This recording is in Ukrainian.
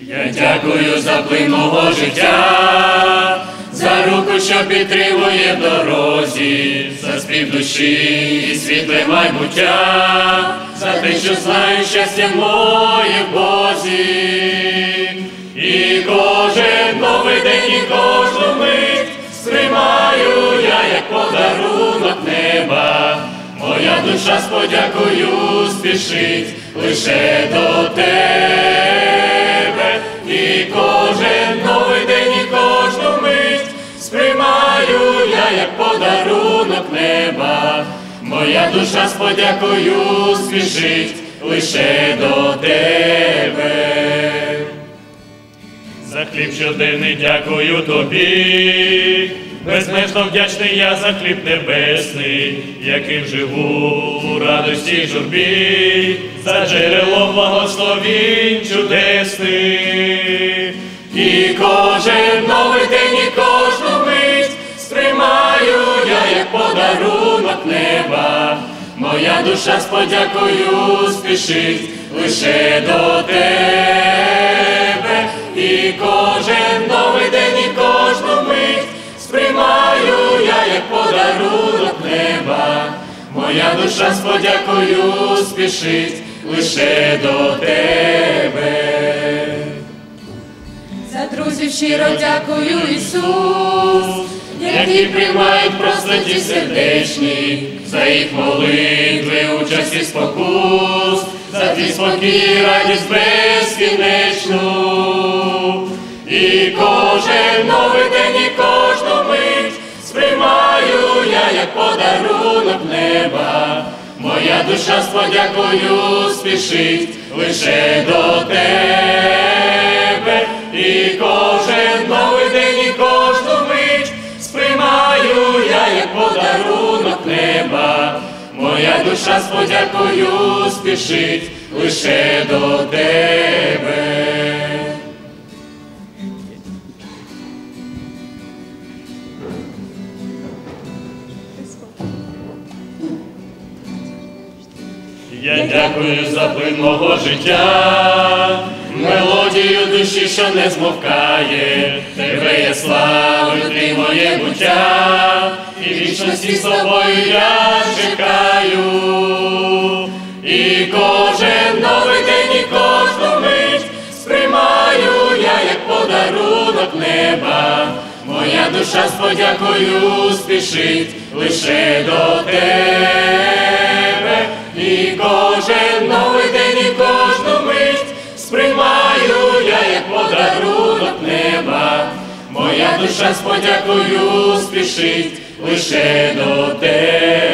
Я дякую за плин мого життя, за руку, що підтримує в дорозі, за спів душі і світле майбуття, за те, що знаю щастя моє Бозі. І кожен новий день, і кожну мить сприймаю я, як подарунок неба. Моя душа з подякою спішить лише до тебе. Сприймаю я, як подарунок неба. Моя душа з подякою спішить лише до тебе. За хліб щоденний дякую тобі, безмежно вдячний я за хліб небесний, яким живу у радості й журбі, за джерело благословінь чудесних. І кожен новий день, Душа з подякою спішить лише до тебе. І кожен новий день, і кожну мить сприймаю я, як подарунок неба. Моя душа з подякою спішить лише до тебе. За друзів щиро дякую, Ісус, які приймають простоті сердечні, за їх молитви, участь і спокус, за твій спокій, і радість безкінечну. І кожен новий день, і кожну мить сприймаю я, як подарунок неба. Моя душа з подякою спішить лише до Душа з подякою спішить лише до тебе. Я дякую за плин мого життя, душі, що не змовкає, тебе я славлю, ти моє буття, і вічності з тобою я чекаю, і кожен новий день, і кожну мить сприймаю я, як подарунок неба. Моя душа з подякою спішить лише до тебе. душа з подякою спішить лише до тебе.